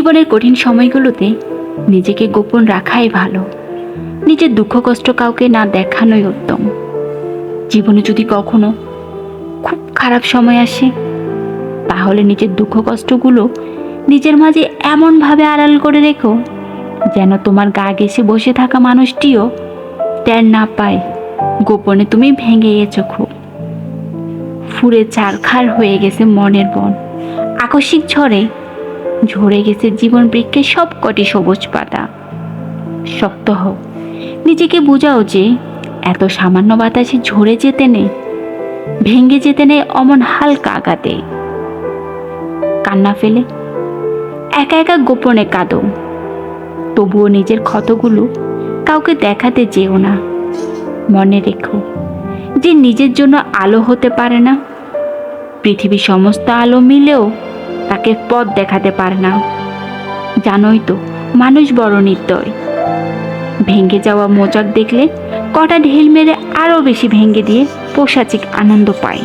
জীবনের কঠিন সময়গুলোতে নিজেকে গোপন রাখাই ভালো। নিজের দুঃখ কষ্ট কাউকে না দেখানোই উত্তম। জীবনে যদি কখনো খুব খারাপ সময় আসে, তাহলে নিজের দুঃখ কষ্টগুলো নিজের মাঝে এমনভাবে আড়াল করে রেখো, যেন তোমার গা ঘেসে বসে থাকা মানুষটিও টের না পায়, গোপনে তুমি ভেঙে গেছো খুব। ফুরে চারখার হয়ে গেছে মনের বন। আকস্মিক ঝড়ে ঝরে গেছে জীবন বৃক্ষের সব কটি সবুজ পাতা। শক্ত হোক নিজেকে বোঝাও যে, এত সামান্য বাতাসে ঝরে যেতে নেই, ভেঙে যেতে নেই অমন হালকা আঘাতে। কান্না ফেলে, একা একা গোপনে কাঁদো। তবুও নিজের ক্ষতগুলো কাউকে দেখাতে যেও না। মনে রেখো যে নিজের জন্য আলো হতে পারে না। পৃথিবীর সমস্ত আলো মিলেও তাকে পথ দেখাতে পারে না। জানোই তো, মানুষ বড় নির্দয়। ভেঙে যাওয়া মোচাক দেখলে কটা ঢিল মেরে আরও বেশি ভেঙে দিয়ে পোশাচিক আনন্দ পায়।